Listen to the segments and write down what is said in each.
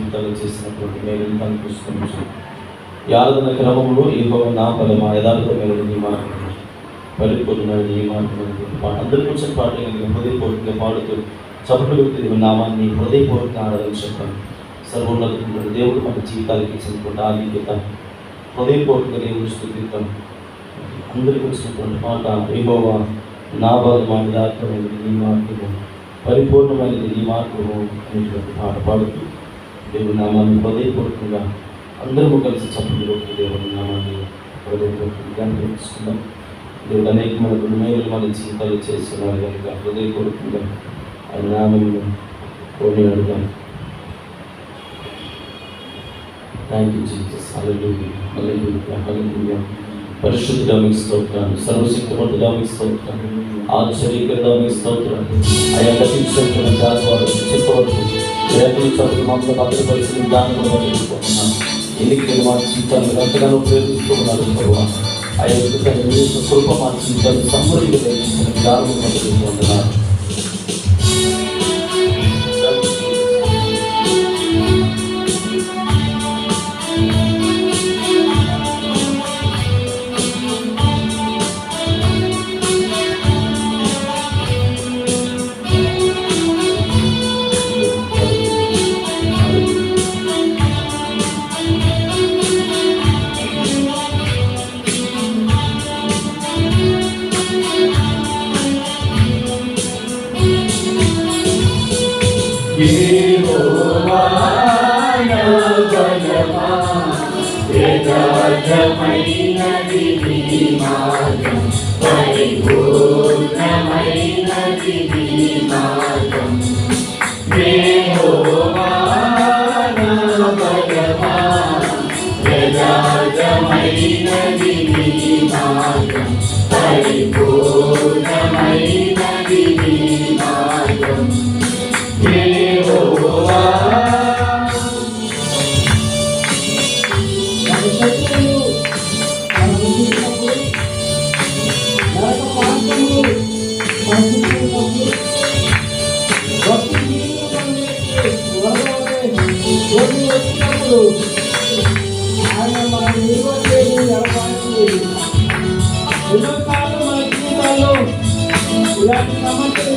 చేసినటువంటి మేలు కనిపిస్తుంది ఈ ఆరాధన క్రమంలో ఈ నా ఫలమా యథార్థమైన నీ మార్గం. పరిపూర్ణమైన నీ మార్గం అందరి కోసం పాటలు హృదయపూర్వకంగా పాడుతూ చప్పట్లు వ్యక్తి నామాన్ని హృదయపూర్వకంగా ఆరాధించడం సర్వోన్నత దేవుడు మన జీవితాలకి ఇచ్చినటువంటి ఆధిక్యత. హృదయపూర్వకంగా దేవుడు స్థుతిద్దాం అందరికి వచ్చినటువంటి మాట ఏహోవా నా బలమా యథార్థమైనది నీ మార్గము పరిపూర్ణమైనది నీ మార్గము అనేటువంటి పాట పాడుతూ దేవుడి నామాన్ని హృదయపూర్వకంగా అందరూ కలిసి చప్పట్లు దేవుడి నామాన్ని హృదయపూర్వకంగా జ్ఞాపకం దేవుడు అనేక మన గుణమేలు మన జీవితాలు చేస్తున్నారు కనుక హృదయపూర్వకంగా ఆయన నామమును కోరి అడుగుదాం thank you Jesus hallelujah hallelujah hallelujah పరిశుద్ధుడా మీకు స్తోత్రాలు. సర్వశక్తిమంతుడా మీకు స్తోత్రాలు. ఆశ్చర్యకరుడా మీకు స్తోత్రాలు. అయ్యా దర్శించుకుంటున్న దాని చెప్పవచ్చు రేపటి చోటు మమ్మల్ని భద్రపరిచిన దాన్ని కూడా తెలుసుకుంటున్నాను ఎన్నికలు మా జీవితాలను ఎంతగానో ప్రేమిస్తున్నారు ప్రభావ ఆ యొక్క మీ యొక్క కృప మా జీవితాన్ని సమృద్ధిగా దర్శించిన విధానం పొందుతున్నారు యథార్థమైనది నీ మార్గం పరిపూర్ణమైనది నీ మార్గం యథార్థమైనది నీ మార్గం పరిపూర్ణమైనది నీ మార్గం ఇలాంటి సమస్యలు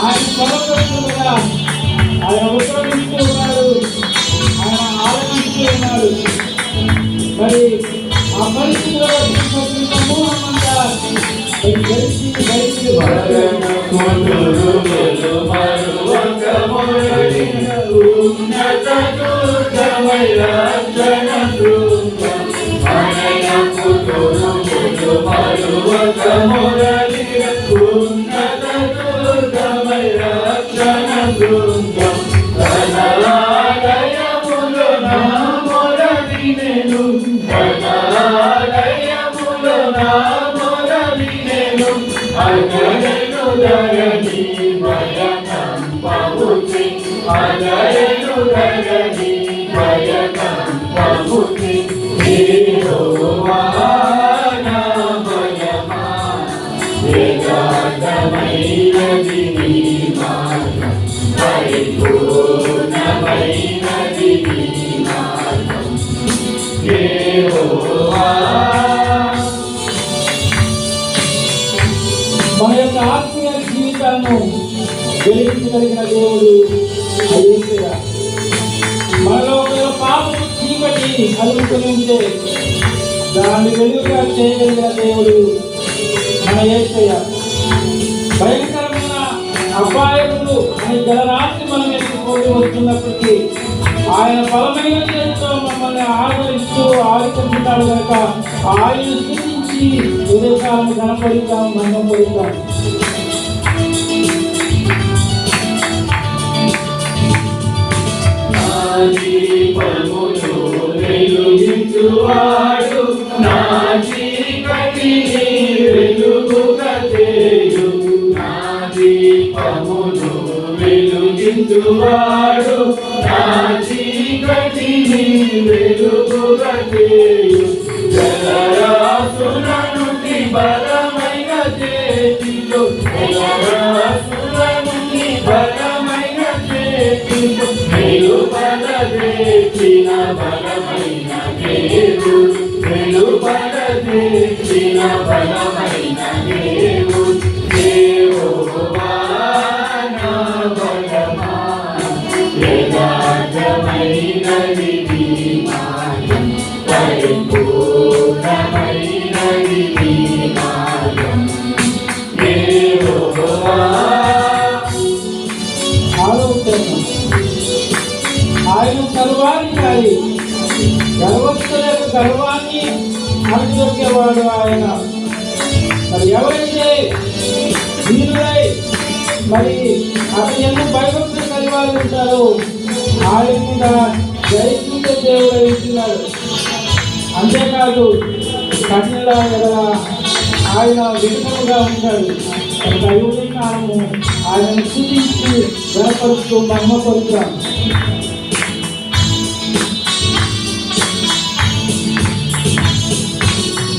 ఆయన సమర్పిస్తుండగా ఆయన ఉత్తరమిస్తూ ఉన్నాడు ఆయన ఉన్నాడు మరి ఆ పరిస్థితిలో బయటికి ధరణి భయకంపముచి అజయను ధరణి భయకంపముచి వెలిగించగలిగిన దేవుడు అయ్యేసయ్య మనలో ఒకవేళ పాపము చీకటి అలుగుతూనే ఉంటే దాన్ని వెలుగుగా చేయగలిగిన దేవుడు మన ఏసయ్య భయంకరమైన అపాయములు అనే జలరాశి మనం ఎత్తుకొని వస్తున్నప్పటికీ ఆయన బలమైన చేతితో మమ్మల్ని ఆదరిస్తూ ఆదుకుంటున్నాడు కనుక ఆయన స్థుతించి ఉదయకాలను గణపడుతాం మన్నపడుతాం పడుతాం వెలుగించువాడు నా చీకటిని వెలుగు చేయు నా దీపమును వెలుగించువాడు నా చీకటిని వెలుగుగా చేయు చేసిన బలమైన దేవుడు యథార్థమైనది అణచిదొక్కేవాడు ఆయన మరి ఎవరైతే వీరులై మరి అతని ఎందుకు భయభక్తులు కలిగి వారు ఉంటారో. ఆయన కూడా జయించే దేవుడు ఇస్తున్నాడు అంతేకాదు కఠిన కదా ఆయన విడుదలగా ఉంటాడు కనుక ఈ ఉదయకాలము ఆయనను స్థుతించి గణపరుస్తూ మహిమపరుస్తాం దయగల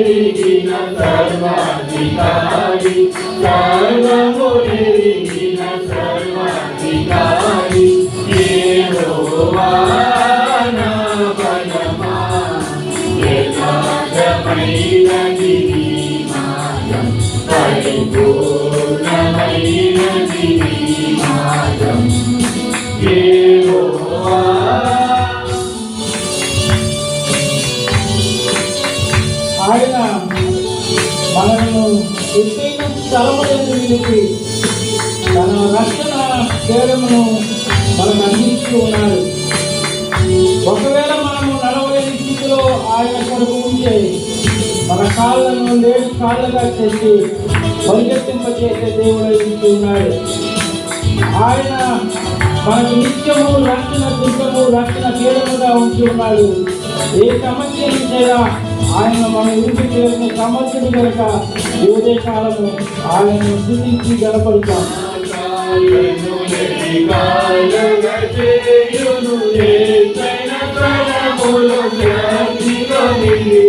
సర్వము నెరిగిన సర్వాధికారి సర్వము నెరిగిన సర్వాధికారి యెహోవా నా బలమా యథార్థమైనది నీ మార్గం పరిపూర్ణమైనది నీ మార్గం యెహోవా మనను ఎత్తైన స్థలములను తన రక్షణ కేడమును మనకు అందిస్తూ ఉన్నాడు ఒకవేళ మనము నడవలేని స్థితిలో ఆయన కొరకు ఉంటే మన కాళ్ళను లేడు కాళ్ళగా చేసి పరిగెత్తింపచేసే దేవుడు ఉన్నాడు. ఆయన మనకు నిత్యము రక్షణ దుఃఖము రక్షణ కీలముగా ఉంచి ఉన్నాడు. ఏ సమస్య నుంచైనా ఆయన మన ఇంటి చేసిన సమస్యలు కనుక ఈ ఉదయకాలము ఆయనను స్థుతించి గడపడతాం కాళ్ళను ఎడిగాలుగా చేయును ఏకైన కణములు వ్యాధిగా నిలిపి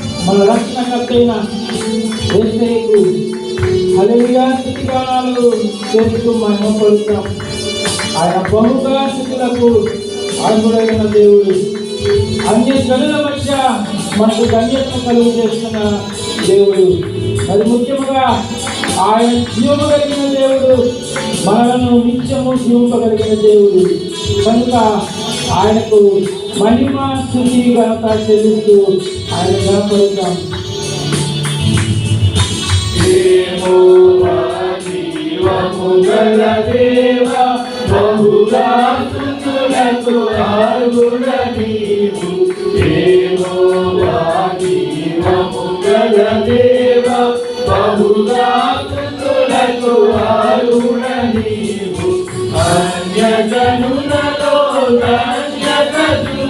భాగ్యము దేవి దేవోవా మన రక్షణకర్తైన ఏసైకు హల్లెలూయా స్థితిగానాలు చేస్తూ మనం పలుకుతాం ఆయన బహుగా స్థితులకు అర్హుడైన దేవుడు. అన్ని జనుల మధ్య మనకు ధన్యతను కలుగు చేస్తున్న దేవుడు. మరి ముఖ్యముగా ఆయన జీవము కలిగిన దేవుడు మనలను నిత్యము జీవింపగలిగిన దేవుడు. కనుక ఆయనకు మహిమ స్థుతి ఘనత చెల్లిస్తూ ఆయన గణపడతాం అన్యజనులతో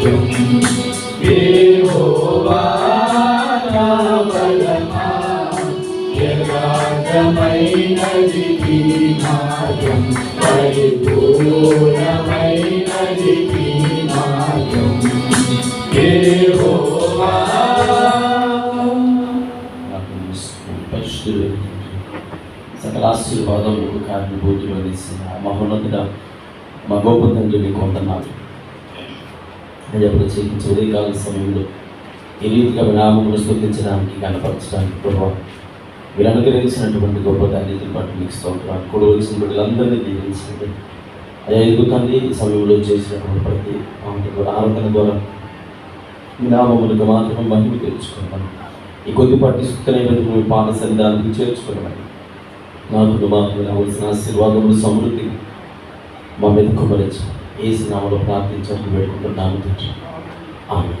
మార్గం మార్గం పరిపూర్ణమైనది మార్గం. పరిశుద్ధుడు సకల ఆశీర్వాదములకు కారణభూతులు అనేసి మహోన్నతుడ మా కొంటున్నాను అయ్యప్పుడు చేయించి ఉదయకాల సమయంలో ఈ రీతిగా వినామములు స్థుతించడానికి కనపరచడానికి ప్రభావం మీరు అనుగ్రహించినటువంటి గొప్ప తండ్రి పట్ల మీకు స్తోత్రాలు. కూడా వచ్చిన బిడ్డలందరినీ దీవించండి. అయ్యా ఎదుగుతండి ఈ సమయంలో చేసినటువంటి ప్రతి ఆరాధన ద్వారా వినామములకు మాత్రమే మహిమ తెలుసుకున్నాను ఈ కొద్దిపాటి సుత్తనైనటువంటి మీ పాద సన్నిధానికి చేర్చుకున్నాను నాకు మాకు రావాల్సిన ఆశీర్వాదములు సమృద్ధి మా మీద కుమరించాను ఏ నామలో ప్రార్థించడం వేడుకుంటున్నాను ఆమె